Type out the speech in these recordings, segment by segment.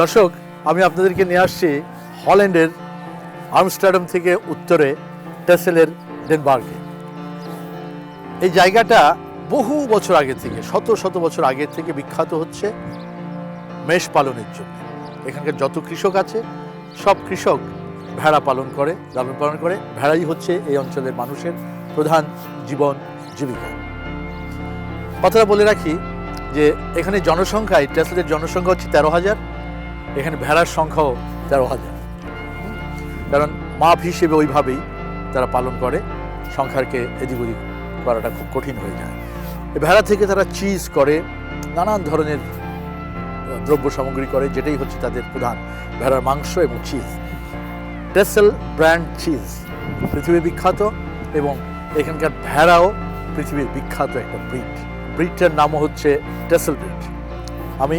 দর্শক, আমি আপনাদেরকে নিয়ে আসছি হল্যান্ডের আমস্টারডাম থেকে উত্তরে টেসেলের ডেনবার্গে। এই জায়গাটা বহু বছর আগে থেকে, শত শত বছর আগে থেকে বিখ্যাত হচ্ছে মেষ পালনের জন্য। এখানকার যত কৃষক আছে, সব কৃষক ভেড়া পালন করে, লালন পালন করে। ভেড়াই হচ্ছে এই অঞ্চলের মানুষের প্রধান জীবন জীবিকা। কথাটা বলে রাখি যে, এখানে জনসংখ্যায়, টেসলের জনসংখ্যা হচ্ছে তেরো হাজার। এখানে ভেড়ার সংখ্যাও তেরো হাজার। কারণ মাপ হিসেবে ওইভাবেই তারা পালন করে, সংখ্যারকে এদিক ওদিক করাটা খুব কঠিন হয়ে যায়। ভেড়া থেকে তারা চিজ করে, নানান ধরনের দ্রব্য সামগ্রী করে, যেটাই হচ্ছে তাদের প্রধান ভেড়ার মাংস এবং চিজ। টেসেল ব্র্যান্ড চিজ পৃথিবী বিখ্যাত এবং এখানকার ভেড়াও পৃথিবীর বিখ্যাত একটা ব্রিড। ব্রিডটার নামও হচ্ছে টেসেল ব্রিড। আমি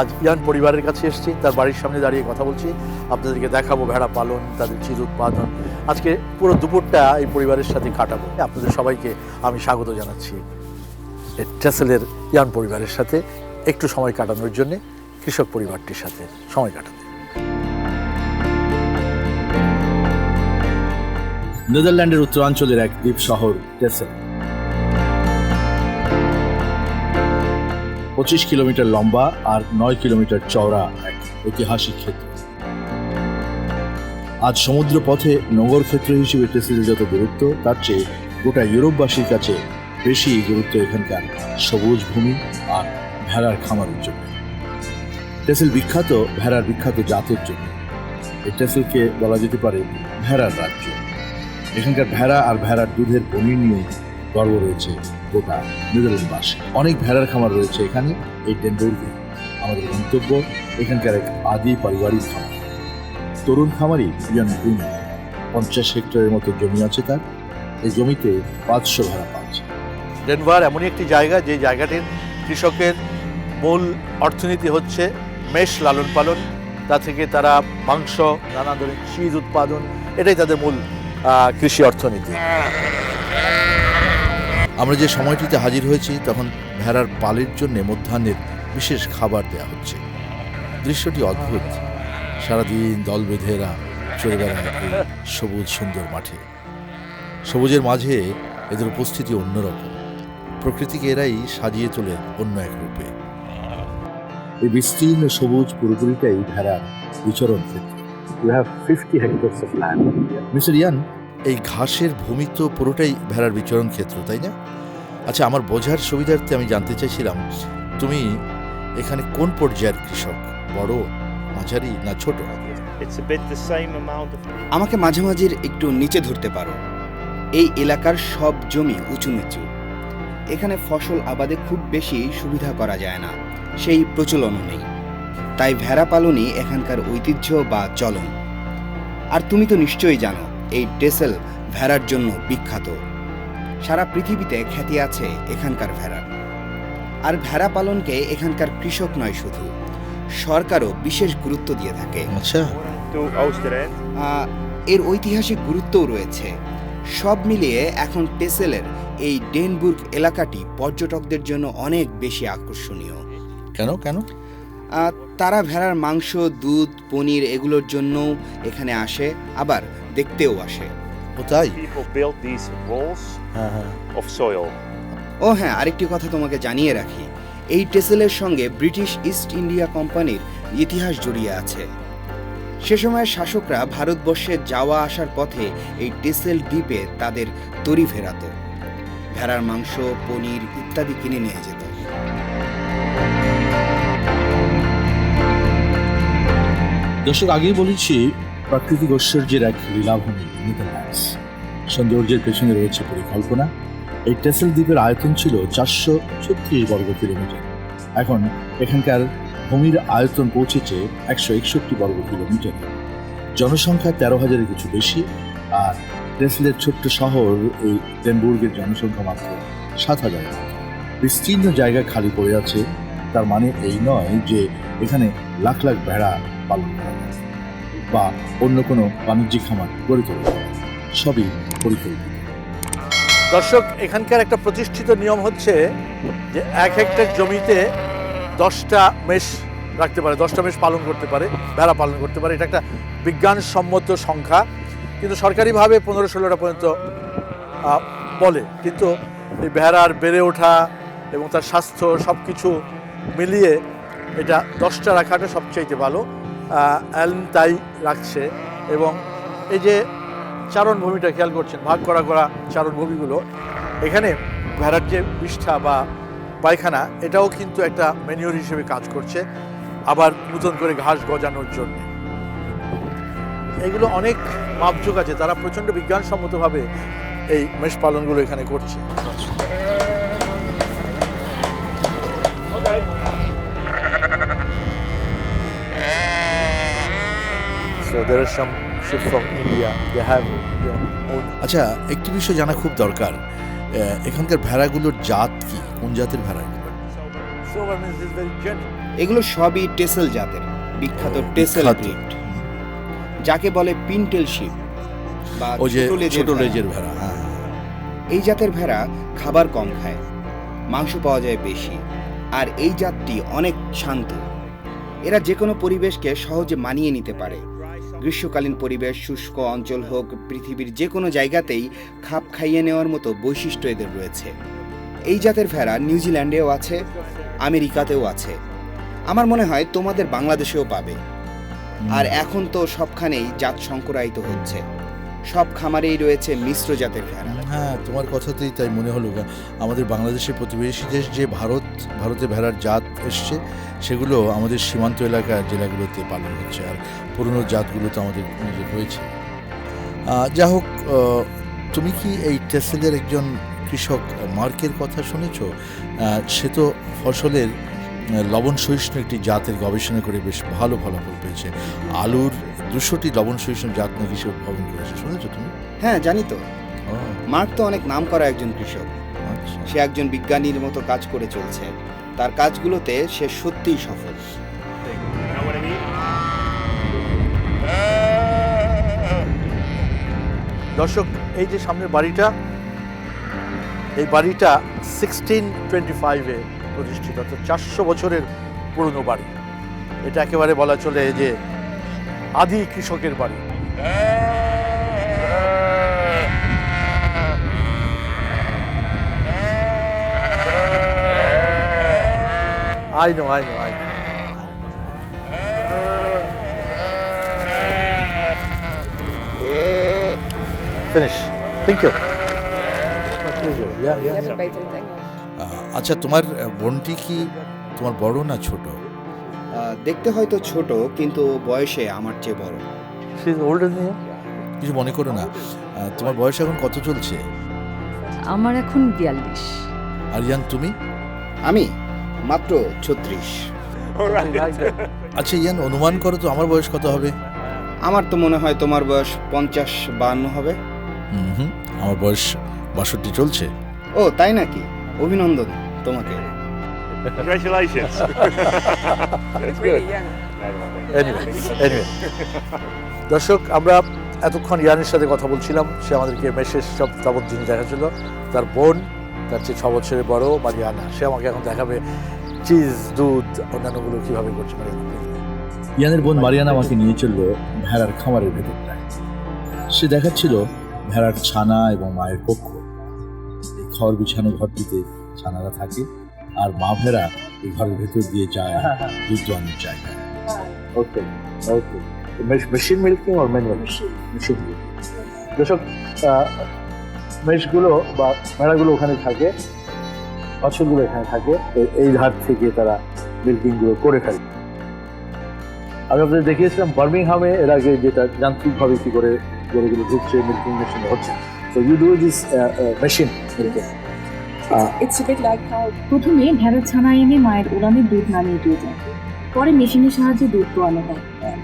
আজ ইয়ান পরিবারের কাছে এসেছি, তার বাড়ির সামনে দাঁড়িয়ে কথা বলছি। আপনাদেরকে দেখাবো ভেড়া পালন, তাদের চিজ উৎপাদন। আজকে পুরো দুপুরটা এই পরিবারের সাথে কাটাবো। আপনাদের সবাইকে আমি স্বাগত জানাচ্ছি। এই টেসেলের ইয়ান পরিবারের সাথে একটু সময় কাটানোর জন্যে কৃষক পরিবারটির সাথে সময় কাটাতে। নেদারল্যান্ডের উত্তরাঞ্চলের এক দ্বীপ শহর টেসেল পঁচিশ কিলোমিটার লম্বা আর নয় কিলোমিটার চওড়া এক ঐতিহাসিক ক্ষেত্র। আজ সমুদ্র পথে নগর ক্ষেত্র হিসেবে টেসেলের যত গুরুত্ব, তার চেয়ে গোটা ইউরোপবাসীর কাছে বেশি গুরুত্ব এখানকার সবুজ ভূমি আর ভেড়ার খামারের জন্য। টেসিল বিখ্যাত, ভেড়ার বিখ্যাত জাতের জন্য। এই টেসেলকে বলা যেতে পারে ভেড়ার রাজ্য। এখানকার ভেড়া আর ভেড়ার দুধের পনির নিয়ে গর্ব রয়েছে গোটা নেদারল্যান্ডবাসী। অনেক ভেড়ার খামার রয়েছে এখানে, এই ডেনবুর্গে আমাদের গন্তব্য। এখানকার এক আদি পারিবারিক খামার। তরুণ খামারি ইয়ান ব্রুন পঞ্চাশ হেক্টরের মতো জমি আছে তার। এই জমিতে পাঁচশো ভেড়া পাচ্ছে ডেনভার এমনই একটি জায়গা, যে জায়গাটির কৃষকের মূল অর্থনীতি হচ্ছে মেষ লালন পালন। তা থেকে তারা মাংস, নানা ধরনের চিজ উৎপাদন, এটাই তাদের মূল কৃষি অর্থনীতি। আমরা যে সময়টিতে হাজির হয়েছি তখন ভেড়ার পালের জন্য মধ্যাহ্নের বিশেষ খাবার দেওয়া হচ্ছে। দৃশ্যটি অদ্ভুত। সারাদিন দল বেঁধে এরা চলে বেড়ায় এই সবুজ সুন্দর মাঠে। সবুজের মাঝে এদের উপস্থিতি অন্যরকম। প্রকৃতিকে এরাই সাজিয়ে তোলে অন্য এক রূপে। এই বিস্তীর্ণ সবুজ পুরোপুরিটাই ভেড়ার বিচরণ ক্ষেত্র। You have fifty hectares of land mister Ian এই ঘাসের ভূমি তো পুরোটাই ভেড়ার বিচরণ ক্ষেত্র তাই না? আচ্ছা আমার বোঝার সুবিধার্থে আমি জানতে চাইছিলাম তুমি এখানে কোন পর্যায়ের কৃষক? বড় মাঝারি না ছোট? আমাকে মাঝামাঝির একটু নিচে ধরতে পারো। এই এলাকার সব জমি উঁচু নিচু। এখানে ফসল আবাদে খুব বেশি সুবিধা করা যায় না। সেই প্রচলনও নেই। তাই ভেড়া পালনই এখানকার ঐতিহ্য বা চলন। আর তুমি তো নিশ্চয়ই জানো এই টেসেল ভেড়ার জন্য বিখ্যাত। সারা পৃথিবীতে খ্যাতি আছে এখানকার ভেড়ার আর ভেড়া পালনকে এখানকার কৃষক নয় শুধু সরকারও বিশেষ গুরুত্ব দিয়ে থাকে। আচ্ছা। এর ঐতিহাসিক গুরুত্বও রয়েছে। সব মিলিয়ে এখন টেসেলের এই ডেনবুর্গ এলাকাটি পর্যটকদের জন্য অনেক বেশি আকর্ষণীয়। কেন কেন? তারা ভেড়ার মাংস দুধ পনির এগুলোর জন্য এখানে আসে। আবার দেখতেও আসে। ও তাই People built these walls হ্যাঁ হ্যাঁ। of soil. ও হ্যাঁ আরেকটি কথা তোমাকে জানিয়ে রাখি। এই টেসেলের সঙ্গে ব্রিটিশ ইস্ট ইন্ডিয়া কোম্পানির ইতিহাস জড়িয়ে আছে। সে সময়ের শাসকরা ভারতবর্ষে যাওয়া আসার পথে এই টেসেল দ্বীপে তাদের তরি ফেরাত। ভেড়ার মাংস পনির ইত্যাদি কিনে নিয়ে যেত। দর্শক আগেই বলেছি প্রাকৃতিক ঐশ্বর্যের এক লীলাভূমি নেদারল্যান্ডস সৌন্দর্যের পেছনে রয়েছে পরিকল্পনা। এই টেসেল দ্বীপের আয়তন ছিল চারশো ছত্রিশ বর্গ কিলোমিটার। এখন এখানকার ভূমির আয়তন পৌঁছেছে একশো একষট্টি বর্গ কিলোমিটার। জনসংখ্যা তেরো হাজারের কিছু বেশি, আর টেসেলের ছোট্ট শহর এই ডেনবুর্গের জনসংখ্যা মাত্র সাত হাজার বিস্তীর্ণ জায়গা খালি পড়ে আছে, তার মানে এই নয় যে এখানে লাখ লাখ ভেড়া পালন করা বা অন্য কোনো বাণিজ্যিক খামার গড়ে তোলা সবই পরিকল্পিত। দর্শক, এখানকার একটা প্রতিষ্ঠিত নিয়ম হচ্ছে যে এক হেক্টর জমিতে দশটা মেষ রাখতে পারে, দশটা মেষ পালন করতে পারে, ভেড়া পালন করতে পারে। এটা একটা বিজ্ঞানসম্মত সংখ্যা। কিন্তু সরকারিভাবে পনেরো ষোলোটা পর্যন্ত বলে। কিন্তু এই ভেড়ার বেড়ে ওঠা এবং তার স্বাস্থ্য সব কিছু মিলিয়ে এটা দশটা রাখাটা সবচাইতে ভালো। তাই রাখছে এবং এই যে চারণভূমিটা খেয়াল করছেন, ভাগ করা করা চারণভূমিগুলো এখানে ভেড়ার যে বিষ্ঠা বা পায়খানা, এটাও কিন্তু একটা ম্যানিওর হিসেবে কাজ করছে, আবার নতুন করে ঘাস গজানোর জন্য। এগুলো অনেক মাপযোগ আছে, তারা প্রচণ্ড বিজ্ঞানসম্মতভাবে এই মেষ পালনগুলো এখানে করছে। So there are some ships from India. They have their own আচ্ছা একটি বিষয় জানা খুব দরকার এখানকার ভেড়াগুলোর জাত কি কোন জাতের ভেড়া এগুলো? এগুলো সবই টেসেল জাতের বিখ্যাত টেসেল। ব্রিড যাকে বলে পিনটেল শিপ বা ও ছোট লেজের ভেড়া। হ্যাঁ। এই জাতের ভেড়া খাবার কম খায় মাংস পাওয়া যায় বেশি আর এই জাতটি অনেক শান্ত এরা যে কোনো পরিবেশকে সহজে মানিয়ে নিতে পারে গ্রীষ্মকালীন পরিবেশ, শুষ্ক অঞ্চল হোক, পৃথিবীর যে কোনো জায়গাতেই খাপ খাইয়ে নেওয়ার মতো বৈশিষ্ট্য এদের রয়েছে। এই জাতের ভেড়া নিউজিল্যান্ডেও আছে, আমেরিকাতেও আছে। আমার মনে হয় তোমাদের বাংলাদেশেও পাবে। আর এখন তো সবখানেই জাত সংকরায়িত হচ্ছে। সব খামারেই রয়েছে মিশ্র জাতের ভেড়া। হ্যাঁ তোমার কথাতেই তাই মনে হলো আমাদের বাংলাদেশের প্রতিবেশী দেশ যে ভারত, ভারতে ভেড়ার জাত এসছে, সেগুলো আমাদের সীমান্ত এলাকার জেলাগুলোতে পালন হচ্ছে, আর পুরনো জাতগুলো তো আমাদের রয়েছে যা হোক তুমি কি এই টেসেলের একজন কৃষক মার্কের কথা শুনেছ? সে তো ফসলের লবণ সহিষ্ণু একটি জাতের গবেষণা করে বেশ ভালো ফলাফল পেয়েছে। আলুর দুশোটি লবণ সহিষ্ণু জাত নাকি সে উদ্ভাবন করেছে শুনেছো তুমি? হ্যাঁ জানি তো। মার্ক তো অনেক নাম করা একজন কৃষক। আচ্ছা। সে একজন বিজ্ঞানীর মতো কাজ করে চলছে। তার কাজগুলোতে সে সত্যিই সফল? দর্শক এই যে সামনের বাড়িটা এই বাড়িটা সিক্সটিন টোয়েন্টি ফাইভে প্রতিষ্ঠিত অর্থাৎ চারশো বছরের পুরনো বাড়ি। এটা একেবারে বলা চলে যে আদি কৃষকের বাড়ি। I know I know, I thank you আচ্ছা তোমার বোনটি কি তোমার বড় না ছোট? দেখতে হয়তো ছোট কিন্তু বয়সে আমার চেয়ে বড়। কিছু মনে করো না। তোমার বয়স এখন কত চলছে? আমার এখন বিয়াল্লিশ। আর ইয়ান তুমি? আমি মাত্র ছত্রিশ. আচ্ছা ইয়ান অনুমান করো তো আমার বয়স কত হবে? আমার তো মনে হয় তোমার বয়স পঞ্চাশ বান্ন হবে। হুম হুম আমার বয়স বাষট্টি চলছে। ও তাই নাকি? অভিনন্দন তোমাকে। Congratulations. That's good. Anyway, anyway. দর্শক আমরা এতক্ষণ ইয়ানের সাথে কথা বলছিলাম। সে আমাদেরকে মেসেজ সব তাবৎ জিনিস দেখাচ্ছিল তার বোন তার চেয়ে ছ বছরের বড় মারিয়ানা সে আমাকে এখন দেখাবে চিজ দুধ অন্যান্যগুলো কীভাবে করছে মারিয়ানা। ইয়ানের বোন মারিয়ানা আমাকে নিয়ে চলল ভেড়ার খামারের ভেতরটায়। সে দেখাচ্ছিল ভেড়ার ছানা এবং মায়ের কক্ষ। এই খড় বিছানো ঘরটিতে ছানারা থাকে। আর মা ভেড়া এই ঘরের ভেতর দিয়ে যায় দুধ দোয়ানোর জায়গায় ওকে ওকে। মেশিন মিল্কিং আর ম্যানুয়াল মেশিন দর্শক আহ, মেষগুলো বা ভেড়াগুলো ওখানে থাকে বাছুরগুলো এখানে থাকে এই ধার থেকে তারা মিল্কিংগুলো করে ফেলে। আমি আপনাদের দেখিয়েছিলাম বার্মিংহামে এর আগে যেটা যান্ত্রিকভাবে কি করে গরুগুলো ঢুকছে মিল্কিং মেশিন হচ্ছে। তো you do this machine milking It's a bit like how প্রথমে ভেড়ার ছানা এনে মায়ের উলানের দুধ নামিয়ে দিয়ে যায়। পরে মেশিনের সাহায্যে দুধ দোয়ানো হয়।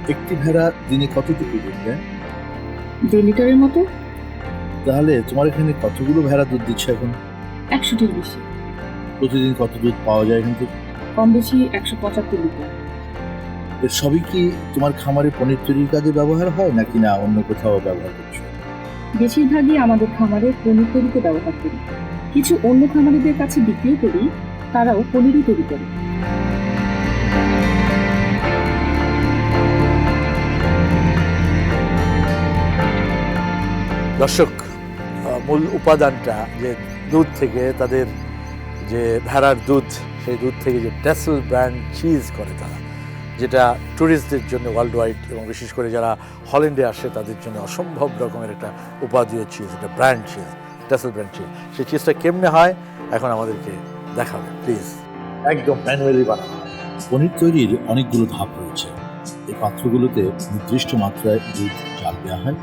একটি ভেড়া দিনে কতটুকু দুধ দেয়? দেড় লিটারের মতো। তাহলে তোমার এখানে কতগুলো ভেড়া দুধ দিচ্ছে এখন? একশোটির বেশি। প্রতিদিন কত দুধ পাওয়া যায় এখান থেকে? কম বেশি একশো পঁচাত্তর লিটার। এর সবই কি তোমার খামারে পনির তৈরির কাজে ব্যবহার হয় নাকি না অন্য কোথাও ব্যবহার করছ? বেশিরভাগই আমাদের খামারে পনির তৈরিতে ব্যবহার করি। কিছু অন্য খামারিদের কাছে বিক্রিও করি, তারাও পনিরই তৈরি করে। দর্শক মূল উপাদানটা যে দুধ থেকে তাদের যে ভেড়ার দুধ, সেই দুধ থেকে যে টেসল ব্র্যান্ড চিজ করে তারা, যেটা ট্যুরিস্টদের জন্য ওয়ার্ল্ড ওয়াইড এবং বিশেষ করে যারা হল্যান্ডে আসে, তাদের জন্য অসম্ভব রকমের একটা উপাদীয় চিজ এটা ব্র্যান্ড চিজ। ট্যাসেল ব্র্যান্ড সেই চিজটা কেমনে হয় এখন আমাদেরকে দেখাবে প্লিজ একদম ম্যানুয়ালি বানানো। পনির তৈরির অনেকগুলো ধাপ রয়েছে। এই পাত্রগুলোতে নির্দিষ্ট মাত্রায় দুধ জাল দেওয়া হয়।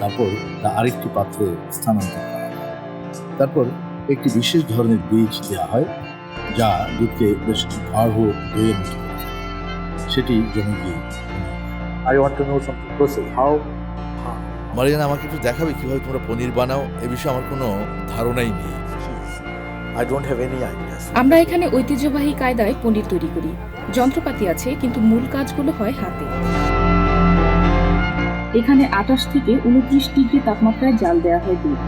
তারপর তা আরেকটি পাত্রে স্থানান্তর করা হয়। তারপর একটি বিশেষ ধরনের বীজ দেওয়া হয় যা দুধকে বেশ গাঢ় দইয়ের মতো সেটি জমে গিয়ে I want to know some process. How? Mariana আমাকে একটু দেখাবে কীভাবে তোমরা পনির বানাও? এ বিষয়ে আমার কোনো ধারণাই নেই। Any ideas. আমরা এখানে ঐতিহ্যবাহী কায়দায় পনির তৈরি করি। যন্ত্রপাতি আছে কিন্তু মূল কাজগুলো হয় হাতে। এখানে আঠাশ থেকে উনত্রিশ ডিগ্রি তাপমাত্রায় জাল দেওয়া হয় দুধ।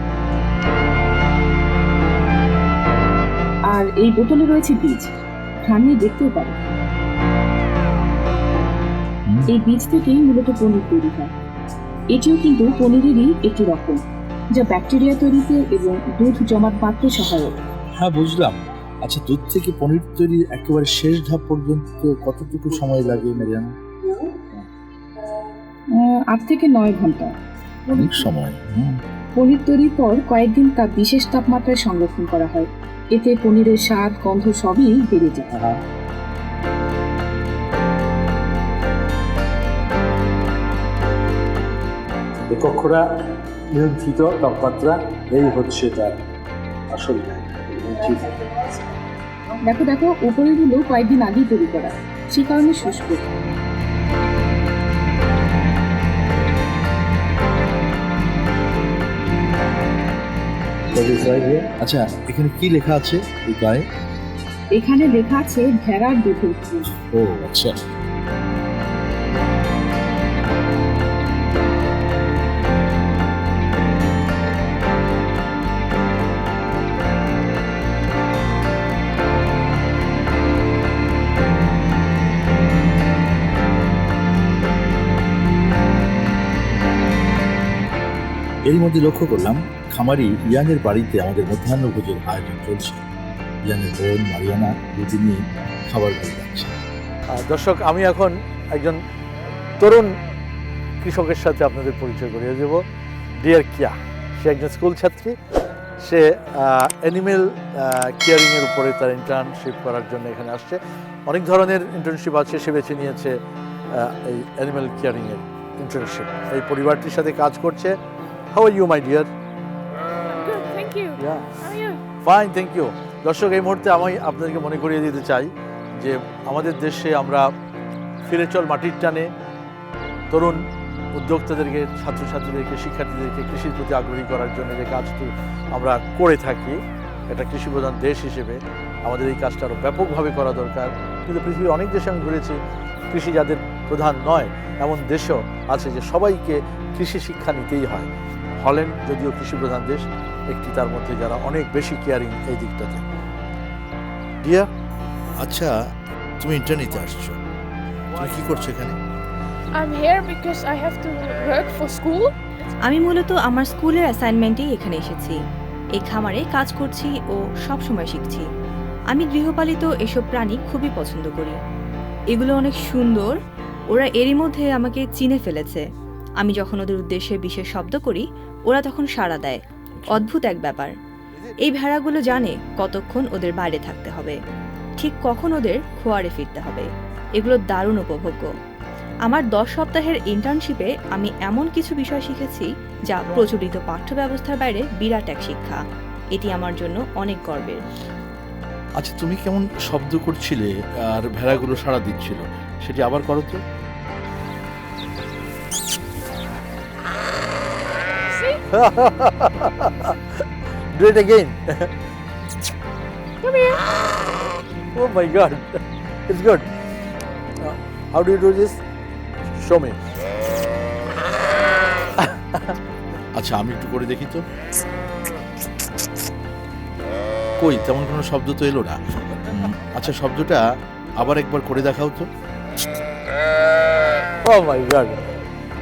আর এই বোতলে রয়েছে বীজ। ঘ্রাণ নিয়ে দেখতেও পারে। এই বীজ থেকেই মূলত পনির তৈরি হয়। এটিও কিন্তু পনিরেরই একটি রকম যা ব্যাকটেরিয়া তৈরিতে এবং দুধ জমাট বাঁধতে সহায়ক। হ্যাঁ বুঝলাম। আচ্ছা দুধ থেকে পনির তৈরির একেবারে শেষ ধাপ পর্যন্ত কতটুকু সময় লাগে আহ, আট থেকে নয় ঘণ্টা। অনেক সময় পনির তৈরির পর কয়েকদিন তা বিশেষ তাপমাত্রায় সংরক্ষণ করা হয়। এতে পনিরের স্বাদ গন্ধ সবই বেড়ে যায়। এই কক্ষটা নিয়ন্ত্রিত তাপমাত্রা এই হচ্ছে তার আসল দেখো দেখো উপরেগুলো কয়েকদিন আগেই তৈরি করা। সে কারণে শুষ্ক। আচ্ছা এখানে কি লেখা আছে এই গায়ে? এখানে লেখা আছে ভেড়ার দুধের ও আচ্ছা। এর মধ্যে লক্ষ্য করলাম, খামারি ইয়ানের বাড়িতে আমাদের মধ্যাহ্নভোজের আয়োজন চলছে। ইয়ানের বোন মারিয়ানা দুদিন নিয়ে খাবার করে যাচ্ছে। দর্শক, আমি এখন একজন তরুণ কৃষকের সাথে আপনাদের পরিচয় করিয়ে দেব। ডিয়ার কিয়া, সে একজন স্কুল ছাত্রী। সে অ্যানিমেল কেয়ারিংয়ের উপরে তার ইন্টার্নশিপ করার জন্য এখানে আসছে। অনেক ধরনের ইন্টার্নশিপ আছে, সে বেছে নিয়েছে এই অ্যানিমেল কেয়ারিংয়ের ইন্টার্নশিপ এই পরিবারটির সাথে কাজ করছে। How are you my dear Good, thank you. Yeah How are you? Fine thank you দর্শক এই মুহূর্তে আমি আপনাদেরকে মনে করিয়ে দিতে চাই যে আমাদের দেশে আমরা ফিরে চল মাটির টানে। তরুণ উদ্যোক্তাদেরকে ছাত্রছাত্রীদেরকে শিক্ষার্থীদেরকে কৃষির প্রতি আগ্রহী করার জন্য যে কাজটি আমরা করে থাকি এটা কৃষি প্রধান দেশ হিসেবে আমাদের এই কাজটা আরও ব্যাপকভাবে করা দরকার। কিন্তু পৃথিবীর অনেক দেশে আমি ঘুরেছি কৃষি যাদের প্রধান নয় এমন দেশও আছে যে সবাইকে কৃষি শিক্ষা নিতেই হয়। হল্যান্ড যদিও কৃষি প্রধান দেশ একটি তার মধ্যে যারা অনেক বেশি কেয়ারিং এই দিকটাতে। ডিয়া আচ্ছা তুমি ইন্টারনেটে আসছো। তুমি কি করছ এখানে? I'm here because I have to work for school. আমি মূলত আমার স্কুলের অ্যাসাইনমেন্টেই এখানে এসেছি। এই খামারে কাজ করছি ও সব সময় শিখছি। আমি গৃহপালিত এসব প্রাণী খুবই পছন্দ করি। এগুলো অনেক সুন্দর। ওরা এরই মধ্যে আমাকে চিনে ফেলেছে। আমি যখন ওদের উদ্দেশ্যে বিশেষ শব্দ করি ওরা তখন সাড়া দেয়। অদ্ভুত এক ব্যাপার। এই ভেড়াগুলো জানে কতক্ষণ ওদের বাইরে থাকতে হবে। ঠিক কখন ওদের খোয়ারে ফিরতে হবে। এগুলো দারুণ উপভোগ্য। আমার দশ সপ্তাহের ইন্টার্নশিপে আমি এমন কিছু বিষয় শিখেছি যা প্রচলিত পাঠ্য ব্যবস্থার বাইরে বিরাট এক শিক্ষা। এটি আমার জন্য অনেক গর্বের। আচ্ছা তুমি কেমন শব্দ করছিলে আর ভেড়াগুলো সাড়া দিচ্ছিল? সেটি আবার করো তো। Do it again. Come here. Oh my god. It's good. Uh, How do you do this? Show me. আচ্ছা আমি একটু করে দেখি তো কই তেমন কোনো শব্দ তো এলো না আচ্ছা শব্দটা আবার একবার করে দেখাও তো Oh my god.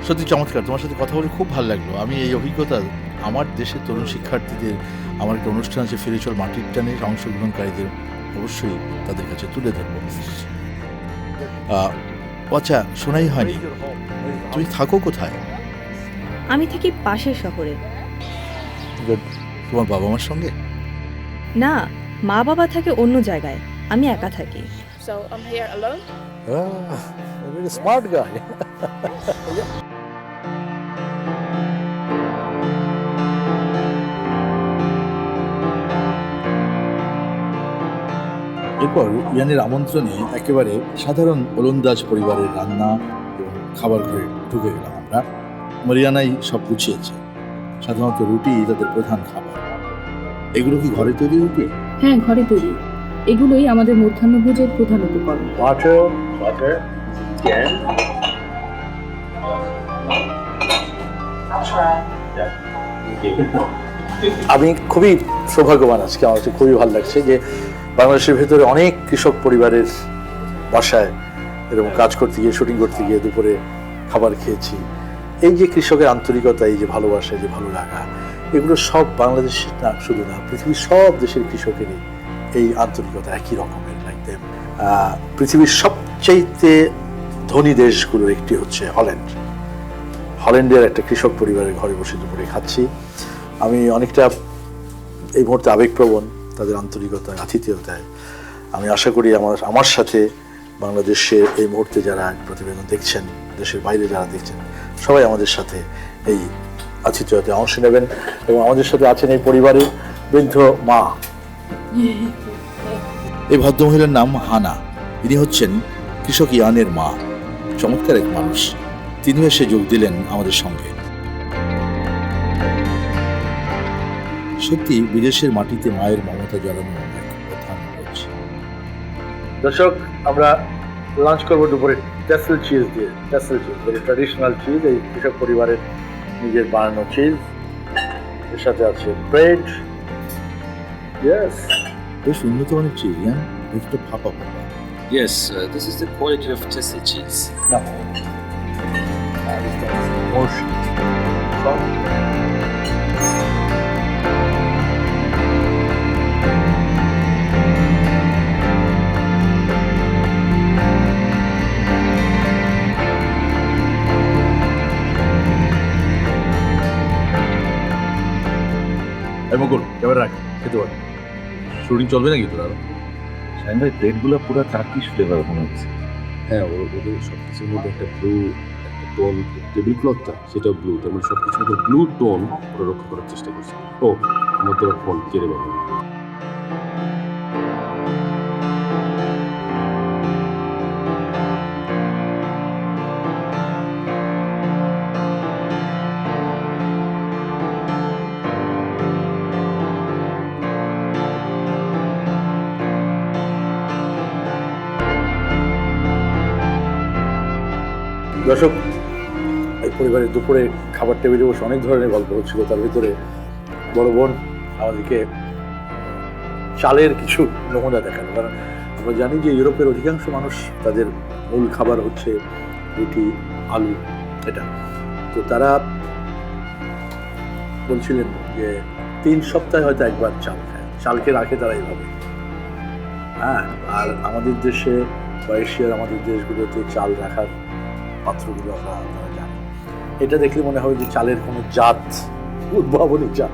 সত্যি চমৎকার তোমার সাথে কথা বলে খুব ভালো লাগল। আমি এই অভিজ্ঞতা আমার দেশের তরুণ শিক্ষার্থীদের আমার একটা অনুষ্ঠান আছে ফিরেচল মাটির টানে অংশগ্রহণকারীদের অবশ্যই তাদের কাছে তুলে ধরবো। আচ্ছা শোনাই হয়নি তুমি থাকো কোথায়? আমি থাকি পাশের শহরে। তোমার বাবা মার সঙ্গে? না মা বাবা থাকে অন্য জায়গায় আমি একা থাকি। So I'm here alone. এরপর ইয়ানের আমন্ত্রণে একেবারে সাধারণ ওলন্দাজ পরিবারের রান্না এবং খাবার ঘরে ঢুকে গেলাম আমরা। মরিয়ানাই সব গুছিয়েছে। সাধারণত রুটি তাদের প্রধান খাবার। এগুলো কি ঘরে তৈরি রুটি? হ্যাঁ ঘরে তৈরি। এগুলোই আমাদের মধ্যাহ্নভোজের প্রধান উপকরণ। বাটার বাটার আমি খুবই সৌভাগ্যবান আজকে আমার খুবই ভালো লাগছে যে বাংলাদেশের ভেতরে অনেক কৃষক পরিবারের বাসায় এরকম কাজ করতে গিয়ে শুটিং করতে গিয়ে দুপুরে খাবার খেয়েছি। এই যে কৃষকের আন্তরিকতা, এই যে ভালোবাসা যে ভালো লাগা, এগুলো সব বাংলাদেশের না, শুধু না, পৃথিবীর সব দেশের কৃষকেরই এই আন্তরিকতা একই রকমের লাগতে পৃথিবীর সবচাইতে ধনী দেশগুলোর একটি হচ্ছে হল্যান্ড। হল্যান্ডের একটা কৃষক পরিবারের ঘরে বসে দুপুরে খাচ্ছি। আমি অনেকটা এই মুহূর্তে আবেগপ্রবণ। তাদের আন্তরিকতায়, আতিথেয়তায়। আমি আশা করি আমার আমার সাথে বাংলাদেশে এই মুহূর্তে যারা প্রতিবেদন দেখছেন, দেশের বাইরে যারা দেখছেন, সবাই আমাদের সাথে এই আতিথেয়তায় অংশ নেবেন এবং আমাদের সাথে আছেন এই পরিবারের বৃদ্ধ মা। এই ভদ্রমহিলার নাম হানা। ইনি হচ্ছেন কৃষক ইয়ানের মা। চমৎকার এক মানুষ। তিনিও এসে যোগ দিলেন আমাদের সঙ্গে। সত্যি বিদেশের মাটিতে মায়ের মমতা জড়ানো এক প্রধান হচ্ছে দর্শক আমরা লাঞ্চ করব দুপুরে টেসেল চিজ দিয়ে। Tessel cheese very traditional cheese এই কৃষক পরিবারের নিজের বানানো চিজ এর সাথে আছে ব্রেড ইয়েস বেশ উন্নত মানের চিজ ইয়ান। একটু ফাঁপা ফাঁপা। Yes, uh, this is the quality of Tessel cheese. না। মোস্ট এই এবার রাখ খেতে পারো শুটিং চলবে নাকি তোর আরও? শাইন ভাই প্লেটগুলো পুরো টার্কিশ ফ্লেভার মনে হচ্ছে। হ্যাঁ ওর ওদের সব কিছুর মধ্যে একটা ব্লু একটা টোন টেবিল ক্লথটা সেটাও ব্লু তার মানে সব কিছুর মধ্যে ব্লু টোন ওরা রক্ষা করার চেষ্টা করছে। ও মধ্যে ফোন কেড়ে বাবা দর্শক, এই পরিবারের দুপুরে খাবার টেবিলে বসে অনেক ধরনের গল্প হচ্ছিল। তার ভিতরে বড় বোন আমাদেরকে চালের কিছু নমুনা দেখানো। কারণ আমরা জানি যে ইউরোপের অধিকাংশ মানুষ তাদের মূল খাবার হচ্ছে রুটি, আলু, এটা। তো তারা বলছিলেন যে তিন সপ্তাহে হয়তো একবার চাল খায়। চালকে রাখে তারা এইভাবে হ্যাঁ আর আমাদের দেশে বা এশিয়ার আমাদের দেশগুলোতে চাল রাখার পাত্রগুলো আমরা আপনারা জানি এটা দেখলে মনে হয় যে চালের কোনো জাত, উদ্ভাবনী জাত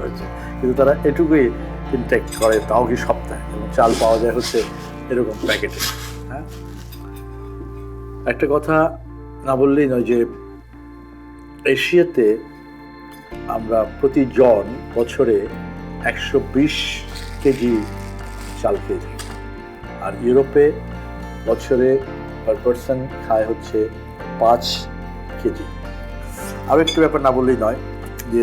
হয়েছে। কিন্তু তারা এটুকুই ইনটেক্ট করে, তাও কি সপ্তাহে? এবং চাল পাওয়া যায় হচ্ছে এরকম প্যাকেটে। হ্যাঁ? একটা কথা না বললেই নয় যে এশিয়াতে আমরা প্রতিজন বছরে একশো বিশ কেজি চাল খেয়ে থাকি। আর ইউরোপে বছরে পার পার্সন খায় হচ্ছে পাঁচ কেজি। আরও একটু ব্যাপার না বললেই নয় যে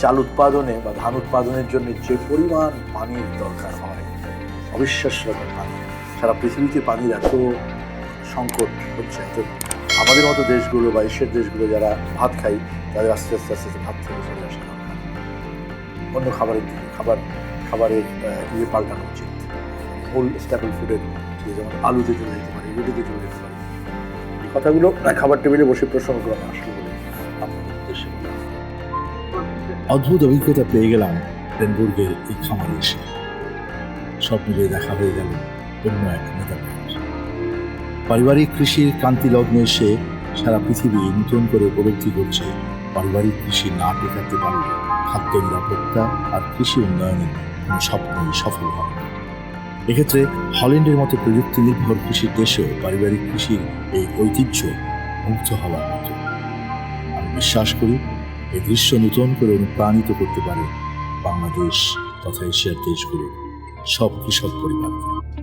চাল উৎপাদনে বা ধান উৎপাদনের জন্য যে পরিমাণ পানির দরকার হয়, অবিশ্বাস্য রকম পানি। সারা পৃথিবীতে পানির এত সংকট হচ্ছে, এত আমাদের মতো দেশগুলো বা এশিয়ার দেশগুলো যারা ভাত খাই তাদের আস্তে আস্তে আস্তে আস্তে ভাত থেকে চলে আসা দরকার। অন্য খাবারের দিকে, খাবার, খাবারের ইয়ে পাল্টানো উচিত। মূল স্ট্যাপল ফুডের যেমন আলুতে চলে যেতে পারে রুটিতে চলে যেতে পারে। কথাগুলো খাবার টেবিলে বসে প্রসঙ্গ করা। অদ্ভুত অভিজ্ঞতা পেয়ে গেলাম ডেনবুর্গের এই খামারে এসে। সব মিলিয়ে দেখা হয়ে গেল অন্য এক নেদারল্যান্ড পারিবারিক কৃষির কান্তি লগ্নে এসে সারা পৃথিবী নতুন করে উপলব্ধি করছে পারিবারিক কৃষি না টেকাতে পারলে খাদ্য নিরাপত্তা আর কৃষি উন্নয়নের কোনো স্বপ্নই সফল হবে এক্ষেত্রে হল্যান্ডের মতো প্রযুক্তি নির্ভর কৃষির দেশেও পারিবারিক কৃষির এই ঐতিহ্য মুগ্ধ হওয়ার মতো। আমি বিশ্বাস করি এই দৃশ্য নতুন করে অনুপ্রাণিত করতে পারে বাংলাদেশ তথা এশিয়ার দেশগুলো সব কৃষক পরিবারকে।